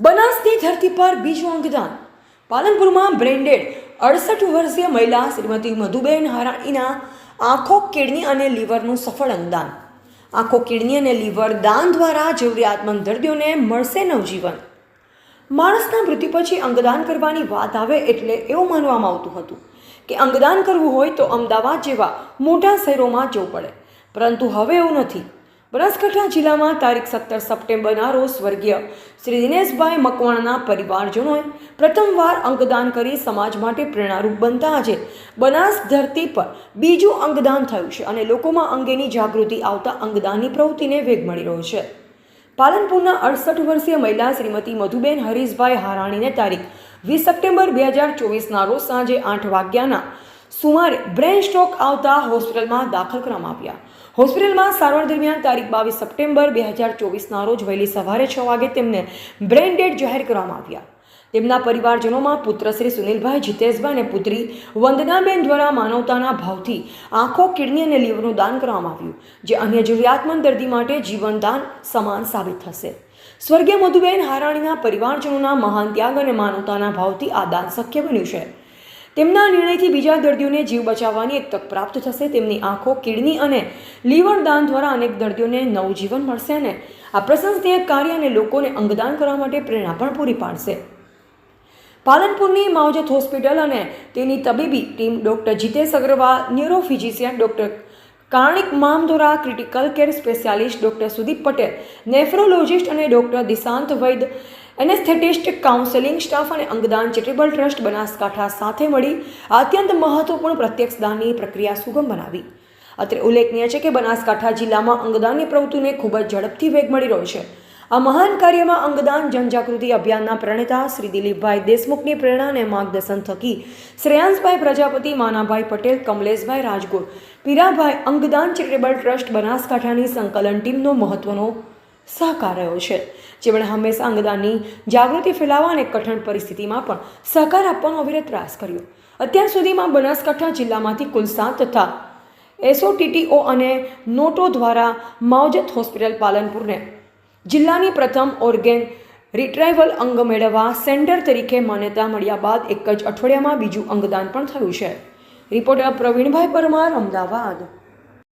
બનાસની ધરતી પર બીજું અંગદાન. પાલનપુરમાં બ્રેન્ડેડ અડસઠ વર્ષીય મહિલા શ્રીમતી મધુબેન હારાણીના આંખો, કિડની અને લીવરનું સફળ અંગદાન આંખો, કિડની અને લીવર દાન દ્વારા જરૂરિયાતમંદ દર્દીઓને મળશે નવજીવન. માણસના મૃત્યુ પછી અંગદાન કરવાની વાત આવે એટલે એવું માનવામાં આવતું હતું કે અંગદાન કરવું હોય તો અમદાવાદ જેવા મોટા શહેરોમાં જવું પડે. પરંતુ હવે એવું નથી. બનાસકાંઠા જિલ્લામાં તારીખ સત્તર સપ્ટેમ્બરના રોજ સ્વર્ગીય શ્રી દિનેશભાઈ મકવાણના પરિવારજનોએ પ્રથમવાર અંગદાન કરી સમાજ માટે પ્રેરણારૂપ બનતા આજે બનાસ ધરતી પર બીજું અંગદાન થયું છે અને લોકોમાં અંગેની જાગૃતિ આવતા અંગદાનની પ્રવૃત્તિને વેગ મળી રહ્યો છે. પાલનપુરના અડસઠ વર્ષીય મહિલા શ્રીમતી મધુબેન હરીશભાઈ હારાણીને તારીખ વીસ સપ્ટેમ્બર બે હજાર ચોવીસના રોજ સાંજે આઠ વાગ્યાના સુમારે બ્રેન સ્ટ્રોક આવતા હોસ્પિટલમાં દાખલ કરવામાં આવ્યા. હોસ્પિટલમાં સારવાર દરમિયાન તારીખ બાવીસ સપ્ટેમ્બર બે હજાર ચોવીસના રોજ વહેલી સવારે છ વાગે તેમને બ્રેન ડેડ જાહેર કરવામાં આવ્યા. તેમના પરિવારજનોમાં પુત્ર શ્રી સુનિલભાઈ જીતેશભાઈ અને પુત્રી વંદનાબેન દ્વારા માનવતાના ભાવથી આંખો, કિડની અને લીવરનું દાન કરવામાં આવ્યું, જે અન્ય જરૂરિયાતમંદ દર્દી માટે જીવનદાન સમાન સાબિત થશે. સ્વર્ગીય મધુબેન હારાણીના પરિવારજનોના મહાન ત્યાગ અને માનવતાના ભાવથી આ દાન શક્ય બન્યું છે. તેમના નિર્ણયથી બીજા દર્દીઓને જીવ બચાવવાની એક તક પ્રાપ્ત થશે. તેમની આંખો, કિડની અને લીવર દાન દ્વારા અનેક દર્દીઓને નવું જીવન મળશે અને આ પ્રશંસનીય કાર્ય અને લોકોને અંગદાન કરવા માટે પ્રેરણા પણ પૂરી પાડશે. પાલનપુરની માવજત હોસ્પિટલ અને તેની તબીબી team doctor Jitesh Agrawal neuro physician doctor Karnik Mamdhora critical care specialist doctor Sudeep Patel, nephrologist અને doctor Dishant Vaid, anaesthetist, counselling staff અને અંગદાન ચેરિટેબલ ટ્રસ્ટ બનાસકાંઠા સાથે મળી અત્યંત મહત્વપૂર્ણ પ્રત્યક્ષ દાનની પ્રક્રિયા સુગમ બનાવી. અત્રે ઉલ્લેખનીય છે કે બનાસકાંઠા જિલ્લામાં અંગદાનની પ્રવૃત્તિને ખૂબ જ ઝડપથી વેગ મળી રહ્યો છે. આ મહાન કાર્યમાં અંગદાન, જનજાગૃતિ અભિયાનના પ્રણેતા શ્રી દિલીપભાઈ દેશમુખની પ્રેરણા અને માર્ગદર્શન થકી શ્રેયાંશભાઈ પ્રજાપતિ, માનાભાઈ પટેલ, કમલેશભાઈ રાજગોર, પીરાભાઈ અંગદાન ચેરિટેબલ ટ્રસ્ટ, બનાસકાંઠાની સંકલન ટીમનો મહત્વનો સહકાર રહ્યો છે. જેમણે હંમેશા અંગદાનની જાગૃતિ ફેલાવવા અને કઠણ પરિસ્થિતિમાં પણ સહકાર આપવાનો અવિરત પ્રયાસ કર્યો. અત્યાર સુધીમાં બનાસકાંઠા જિલ્લામાંથી કુલ સાત તથા એસઓટીટીઓ અને નોટો દ્વારા માવજત હોસ્પિટલ પાલનપુરને જિલ્લાની પ્રથમ ઓર્ગેન રિટ્રાઇવલ અંગ મેળવવા સેન્ટર તરીકે માન્યતા મળ્યા બાદ એક જ અઠવાડિયામાં બીજું અંગદાન પણ થયું છે. રિપોર્ટર પ્રવીણભાઈ પરમાર, અમદાવાદ.